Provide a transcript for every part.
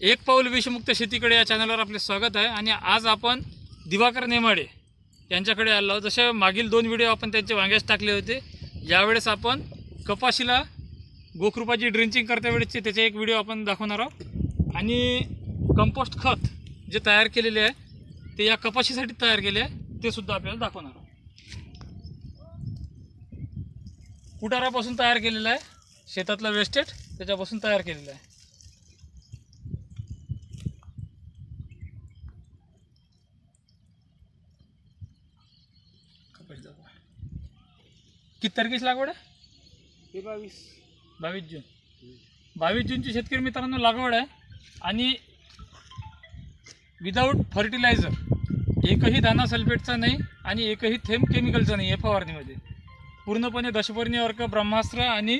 एक पाऊल विषमुक्त शेतीकडे या चॅनलवर आपले स्वागत आहे. आणि आज आपण दिवाकर नेमाडे यांच्याकडे आलो आहोत. जसे मागील दोन व्हिडिओ आपण त्यांचे वांग्यास टाकले होते यावेळेस आपण कपाशीला गोकृपाची ड्रिंचिंग करतेवेळेसचे त्याचे एक व्हिडिओ आपण दाखवणार आहोत. आणि कंपोस्ट खत जे तयार केलेले आहे ते या कपाशीसाठी तयार केले आहे ते सुद्धा आपल्याला दाखवणार आहोत. कुटारापासून तयार केलेलं आहे शेतातला वेस्टेट त्याच्यापासून तयार केलेलं आहे. किती तारखेची लागवड आहे? हे बावीस. बावीस जून. बावीस जूनची शेतकरी मित्रांनो लागवड आहे. आणि विदाऊट फर्टिलायझर एकही दाना सल्फेटचा नाही आणि एकही थेंब केमिकलचा नाही आहे फवारणीमध्ये पूर्णपणे दशपर्णी अर्क ब्रह्मास्त्र आणि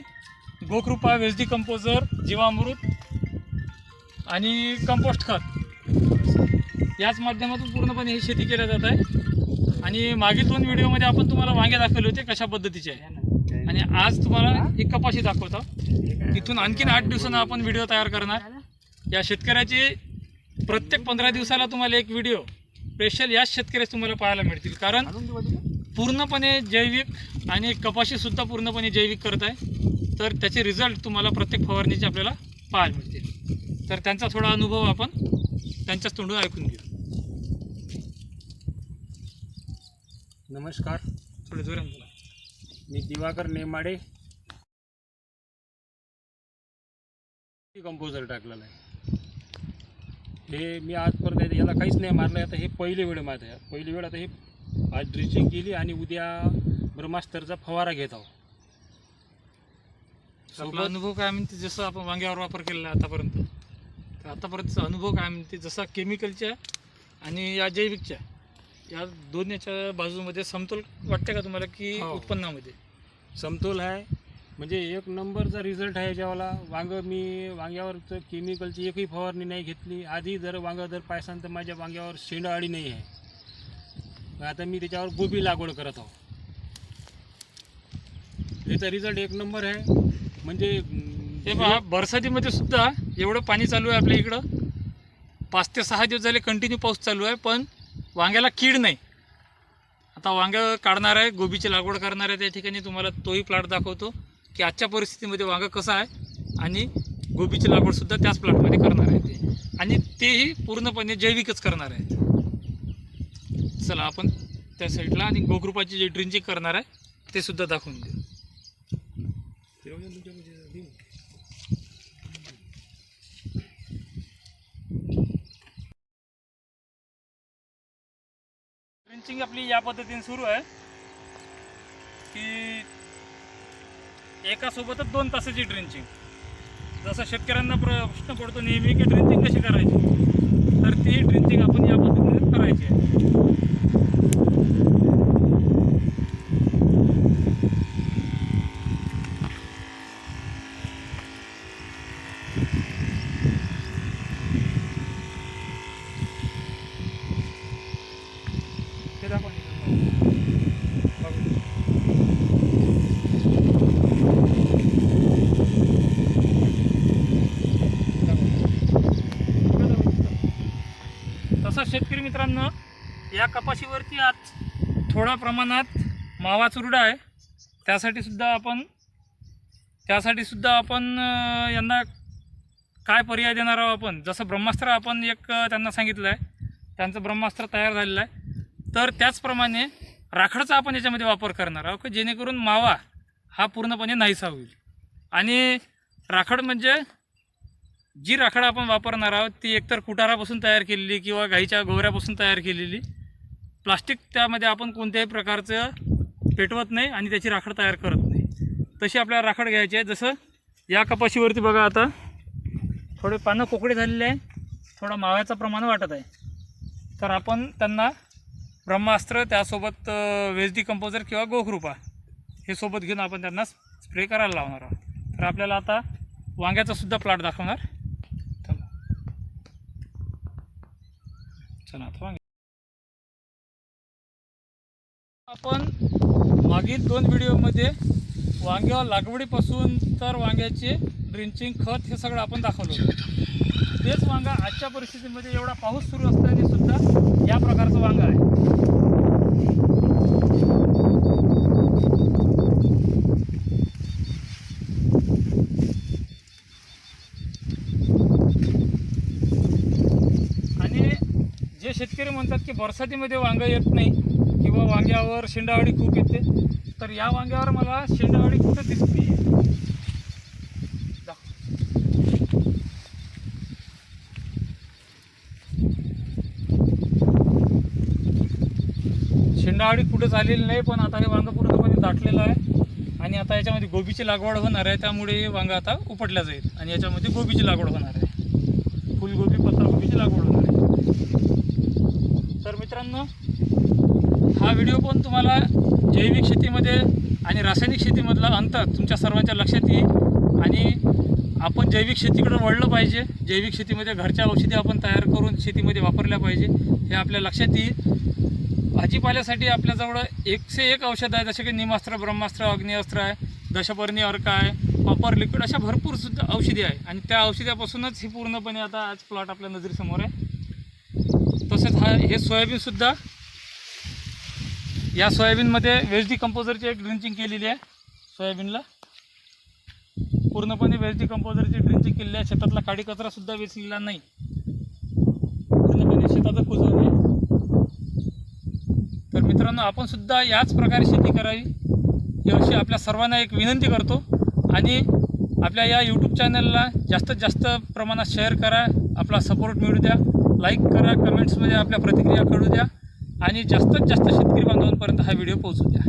गोकृपा वेजडी कंपोजर जीवामृत आणि कंपोस्ट खत. याच माध्यमातून पूर्णपणे ही शेती केल्या जात आहे. आणि मागील दोन व्हिडिओमध्ये आपण तुम्हाला वांगे दाखवले होते कशा पद्धतीचे आहे. आणि आज तुम्हाला एक कपाशी दाखवतो. तिथून आणखीन आठ दिवसानं आपण व्हिडिओ तयार करणार. या शेतकऱ्याचे प्रत्येक पंधरा दिवसाला तुम्हाला एक व्हिडिओ स्पेशल याच शेतकऱ्यास तुम्हाला पाहायला मिळतील. कारण पूर्णपणे जैविक आणि कपाशीसुद्धा पूर्णपणे जैविक करत आहे. तर त्याचे रिझल्ट तुम्हाला प्रत्येक फवारणीचे आपल्याला पाहायला मिळतील. तर त्यांचा थोडा अनुभव आपण त्यांच्याच तोंडून ऐकून घेऊ. नमस्कार. थोडे जोरात बोला. मी दिवाकर नेमाडे. कंपोजर टाकलेलं आहे. हे मी आजपर्यंत आहे, याला काहीच नाही मारलं आता हे पहिली वेळ माझं आहे. पहिली वेळ आता हे आज ड्रिचिंग केली आणि उद्या ब्रह्मास्त्रचा फवारा घेत आहोत. आपला अनुभव काय म्हणते? जसं आपण वांग्यावर वापर केलेला आहे आतापर्यंत. तर आतापर्यंतचा अनुभव काय म्हणते? जसा केमिकलच्या आणि या जैविकच्या. या दोन याच्या बाजूमध्ये समतोल वाटते का तुम्हाला की हो. उत्पन्नामध्ये? समतोल आहे. म्हणजे एक नंबरचा रिझल्ट आहे जेव्हा वांग मी वांग्यावरचं केमिकलची एकही फवारणी नाही घेतली. आधी जर वांग जर पायसान तर माझ्या वांग्यावर शेंडआळी नाही आहे. आता मी त्याच्यावर गोबी लागवड करत आहो. याचा रिझल्ट एक नंबर आहे. म्हणजे अं, हे पहा बरसातीमध्ये सुद्धा एवढं पाणी चालू आहे आपल्या इकडं. पाच ते सहा दिवस झाले कंटिन्यू पाऊस चालू आहे पण वांग्याला कीड नाही. आता वांगं काढणार आहे गोबीची लागवड करणार आहे त्या ठिकाणी तुम्हाला तोही प्लॉट दाखवतो की आजच्या परिस्थितीमध्ये वांगं कसं आहे आणि गोबीची लागवडसुद्धा त्याच प्लॉटमध्ये करणार आहे ते. आणि तेही पूर्णपणे जैविकच करणार आहेत चला आपण त्या साईडला आणि गोग्रुपाची जे ड्रिंचिंग करणार आहे ते सुद्धा दाखवून देऊ. ड्रिंचिंग आपली या पद्धतीने सुरू आहे. की एकासोबतच दोन तासाची ड्रिंचिंग जसं शेतकऱ्यांना प्रश्न पडतो नेहमी की ड्रिंचिंग कशी करायची तर ती ड्रिंचिंग आपण या पद्धतीने करायची आहे ते दाखवा तसं शेतकरी मित्रांनो या कपाशीवरती आज थोड्या प्रमाणात मावा चुरडा आहे. त्यासाठी सुद्धा आपण त्यासाठी सुद्धा आपण यांना काय पर्याय देणार आहोत आपण? जसं ब्रह्मास्त्र आपण एक त्यांना सांगितलं आहे त्यांचं ब्रह्मास्त्र तयार झालेलं आहे. तर त्याचप्रमाणे राखडचा आपण याच्यामध्ये वापर करणार आहोत की जेणेकरून मावा हा पूर्णपणे नाहीसा होईल. आणि राखड म्हणजे जी राखड आपण वापरणार आहोत ती एकतर कुटारापासून तयार केलेली किंवा गाईच्या गोवऱ्यापासून तयार केलेली. प्लास्टिक त्यामध्ये आपण कोणत्याही प्रकारचं पेटवत नाही आणि त्याची राखड तयार करत नाही. तशी आपल्याला राखड घ्यायची आहे. जसं या कपाशीवरती बघा आता थोडे पानं कोकडे झालेले आहे. थोडा माव्याचं प्रमाण वाटत आहे. तर आपण त्यांना ब्रह्मास्त्र त्यासोबत वेजडी कंपोजर किंवा गोकृपा हे सोबत घेऊन आपण त्यांना स्प्रे करायला लावणार आहोत. तर आपल्याला आता वांग्याचा सुद्धा प्लॉट दाखवणार. चला आता वांगे. आपण मागील दोन व्हिडिओमध्ये वांग्या लागवडीपासून तर वांग्याचे ड्रिंचिंग खत हे सगळं आपण दाखवलं होतं. तेच वांगा आजच्या परिस्थितीमध्ये एवढा पाऊस सुरू असताना सुद्धा या प्रकारचं वांगा आहे आणि जे शेतकरी म्हणतात की बरसातीमध्ये वांगं येत नाही किंवा वांग्यावर शेंडावडी खूप येते तर या वांग्यावर मला शेंडावडी कुठं दिसते? शेंडावडी कुठं झालेली नाही पण आता हे वांगं पूर्णपणे दाटलेलं आहे. आणि आता याच्यामध्ये गोबीची लागवड होणार आहे त्यामुळे वांगा आता उपटल्या जाईल. आणि याच्यामध्ये गोबीची लागवड होणार आहे. फुलगोबी पत्तागोबीची लागवड होणार आहे. मित्रांनो हा व्हिडिओ पण तुम्हाला जैविक शेतीमध्ये आणि रासायनिक शेतीमधला अंतर तुमच्या सर्वांच्या लक्षात येईल. आणि आपण जैविक शेतीकडे वळलं पाहिजे. जैविक शेतीमध्ये घरच्या औषधी आपण तयार करून शेतीमध्ये वापरल्या पाहिजे हे आपल्या लक्षात येईल. भाजीपाल्यासाठी आपल्याजवळ एकशे एक औषध आहे जसे की निमास्त्र ब्रह्मास्त्र अग्निअस्त्र आहे दशपर्णी अर्क आहे कॉपर लिक्विड अशा भरपूर सुद्धा औषधी आहे. आणि त्या औषधापासूनच ही पूर्णपणे आता आज प्लॉट आपल्या नजरेसमोर आहे. तसेच हा हे सोयाबीनसुद्धा या सोयाबीनमध्ये वेज कंपोजरची एक ड्रिंचिंग केलेली आहे. सोयाबीनला पूर्णपणे वेज कंपोजरची ड्रिंचिंग केलेली आहे. शेतातला काडी कचरासुद्धा वेचलेला नाही. पूर्णपणे शेताचं कुजवलं आहे. तर मित्रांनो आपण सुद्धा याच प्रकारे शेती करावी याविषयी आपल्या सर्वांना एक विनंती करतो. आणि आपल्या या यूट्यूब चॅनलला जास्तीत जास्त प्रमाणात शेअर करा. आपला सपोर्ट मिळू द्या. लाईक करा कमेंट्समध्ये आपल्या प्रतिक्रिया कळू द्या. आणि जास्तीत जास्त शेतकरी बांधवांपर्यंत हा व्हिडिओ पोहोचू द्या.